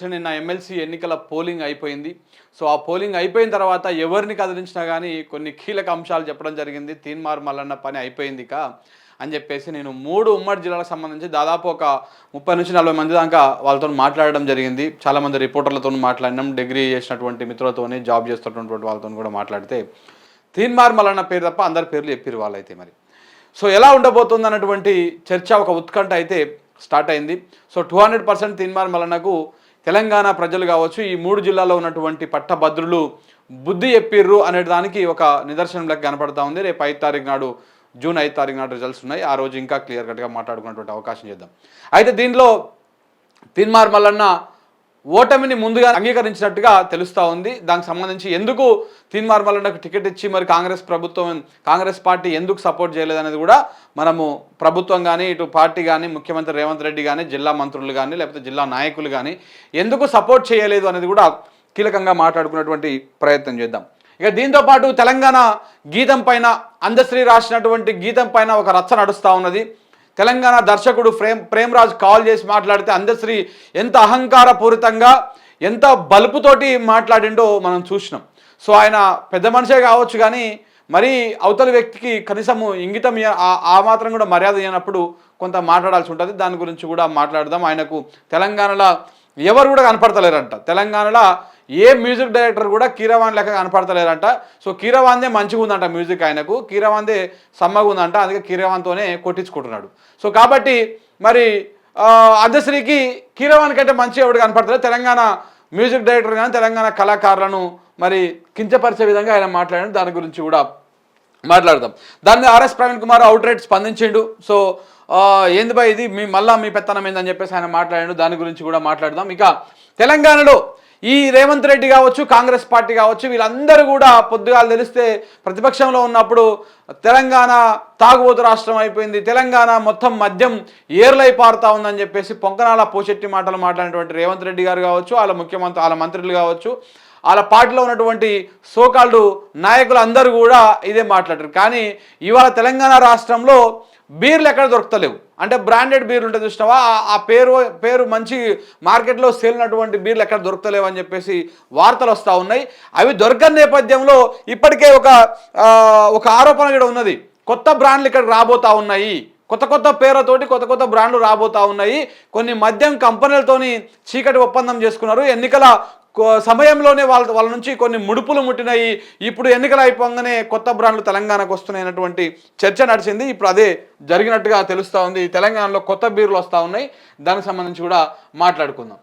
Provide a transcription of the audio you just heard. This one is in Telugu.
నిన్న ఎమ్మెల్సీ ఎన్నికల పోలింగ్ అయిపోయింది. సో ఆ పోలింగ్ అయిపోయిన తర్వాత ఎవరిని కదిలించినా కానీ కొన్ని కీలక అంశాలు చెప్పడం జరిగింది. తీన్మార్ మల్లన్న పని అయిపోయింది కా అని చెప్పేసి నేను మూడు ఉమ్మడి జిల్లాలకు సంబంధించి దాదాపు ఒక ముప్పై నుంచి నలభై మంది దాకా వాళ్ళతో మాట్లాడడం జరిగింది. చాలామంది రిపోర్టర్లతో మాట్లాడినాం. డిగ్రీ చేసినటువంటి మిత్రులతోని జాబ్ చేస్తున్నటువంటి వాళ్ళతో కూడా మాట్లాడితే తీన్మార్ మల్లన్న పేరు తప్ప అందరి పేర్లు చెప్పారు వాళ్ళైతే మరి. సో ఎలా ఉండబోతుంది అన్నటువంటి చర్చ ఒక ఉత్కంఠ అయితే స్టార్ట్ అయింది. So two hundred percent Teenmar మల్లన్నకు Telangana ప్రజలు కావచ్చు ఈ మూడు జిల్లాలో ఉన్నటువంటి పట్టభద్రులు బుద్ధి చెప్పిర్రు అనే దానికి ఒక నిదర్శనంలోకి కనపడతా ఉంది. రేపు ఐదు తారీఖు నాడు జూన్ ఐదు తారీఖు నాడు రిజల్ట్స్ ఉన్నాయి. ఆ రోజు ఇంకా క్లియర్ కట్గా మాట్లాడుకున్నటువంటి అవకాశం చేద్దాం. అయితే దీనిలో తిన్మార్ మల్లన్న ఓటమిని ముందుగా అంగీకరించినట్టుగా తెలుస్తూ ఉంది. దానికి సంబంధించి ఎందుకు తీన్మార్ మార్మలకు టికెట్ ఇచ్చి మరి కాంగ్రెస్ ప్రభుత్వం కాంగ్రెస్ పార్టీ ఎందుకు సపోర్ట్ చేయలేదనేది కూడా మనము ప్రభుత్వం కానీ ఇటు పార్టీ కానీ ముఖ్యమంత్రి రేవంత్ రెడ్డి కానీ జిల్లా మంత్రులు కానీ లేకపోతే జిల్లా నాయకులు కానీ ఎందుకు సపోర్ట్ చేయలేదు అనేది కూడా కీలకంగా మాట్లాడుకున్నటువంటి ప్రయత్నం చేద్దాం. ఇక దీంతో పాటు తెలంగాణ గీతం పైన అందశ్రీ రాసినటువంటి గీతం పైన ఒక రచ్చ నడుస్తూ ఉన్నది. తెలంగాణ దర్శకుడు ప్రేమ్ ప్రేమరాజ్ కాల్ చేసి మాట్లాడితే అందశ్రీ ఎంత అహంకారపూరితంగా ఎంత బలుపుతోటి మాట్లాడిండో మనం చూసినాం. సో ఆయన పెద్ద మనిషే కావచ్చు కానీ మరీ అవతల వ్యక్తికి కనీసము ఇంగితం ఆ- మాత్రం కూడా మర్యాద అయినప్పుడు కొంత మాట్లాడాల్సి ఉంటుంది. దాని గురించి కూడా మాట్లాడదాం. ఆయనకు తెలంగాణలో ఎవరు కూడా కనపడతలేరంట. తెలంగాణలో ఏ మ్యూజిక్ డైరెక్టర్ కూడా కీరవాణి లెక్క కనపడతలేరంట సో కీరవాందే మంచిగా ఉందంట మ్యూజిక్ ఆయనకు. కీరవాందే సమ్మగా ఉందంట. అందుకే కీరవాన్తోనే కొట్టించుకుంటున్నాడు. సో కాబట్టి మరి అర్ధశ్రీకి కీరవాణి కంటే మంచి ఎవడు కనపడతలేదు. తెలంగాణ మ్యూజిక్ డైరెక్టర్ కానీ తెలంగాణ కళాకారులను మరి కించపరిచే విధంగా ఆయన మాట్లాడాడు. దాని గురించి కూడా మాట్లాడదాం. దాన్ని RS Praveen Kumar out right స్పందించిండు. So ఏంది బా ఇది? మీ మళ్ళా మీ పెత్తనం ఏందని చెప్పేసి ఆయన మాట్లాడాడు. దాని గురించి కూడా మాట్లాడదాం. ఇక తెలంగాణలో ఈ రేవంత్ రెడ్డి కావచ్చు కాంగ్రెస్ పార్టీ కావచ్చు వీళ్ళందరూ కూడా పొద్దుగాలు తెలిస్తే ప్రతిపక్షంలో ఉన్నప్పుడు తెలంగాణ తాగుబోతు రాష్ట్రం అయిపోయింది తెలంగాణ మొత్తం మద్యం ఏర్లై పారుతా ఉందని చెప్పేసి పొంకనాల పోచెట్టి మాటలు మాట్లాడినటువంటి రేవంత్ రెడ్డి గారు కావచ్చు వాళ్ళ ముఖ్యమంత్రి వాళ్ళ మంత్రులు కావచ్చు వాళ్ళ పార్టీలో ఉన్నటువంటి సోకాళ్ళు నాయకులు అందరూ కూడా ఇదే మాట్లాడారు. కానీ ఇవాళ తెలంగాణ రాష్ట్రంలో బీర్లు ఎక్కడ దొరకలేవు అంటే బ్రాండెడ్ బీర్లు ఉంటుంది చూసినావా? ఆ- పేరు పేరు మంచి మార్కెట్లో సేల్ ఉన్నటువంటి బీర్లు ఎక్కడ దొరకలేవు అని చెప్పేసి వార్తలు వస్తూ ఉన్నాయి. అవి దొరకని నేపథ్యంలో ఇప్పటికే ఒక ఒక ఆరోపణ కూడా ఉన్నది. కొత్త బ్రాండ్లు ఇక్కడ రాబోతా ఉన్నాయి. కొత్త కొత్త పేర్లతోటి కొత్త కొత్త బ్రాండ్లు రాబోతా ఉన్నాయి. కొన్ని మద్యం కంపెనీలతోని చీకటి ఒప్పందం చేసుకున్నారు. ఎన్నికల సమయంలోనే వాళ్ళ వాళ్ళ నుంచి కొన్ని ముడుపులు ముట్టినాయి. ఇప్పుడు ఎన్నికలు అయిపోగానే కొత్త బ్రాండ్లు తెలంగాణకు వస్తున్నాయన్నటువంటి చర్చ నడిచింది. ఇప్పుడు అదే జరిగినట్టుగా తెలుస్తూ ఉంది. తెలంగాణలో కొత్త బీర్లు వస్తూ ఉన్నాయి. దానికి సంబంధించి కూడా మాట్లాడుకుందాం.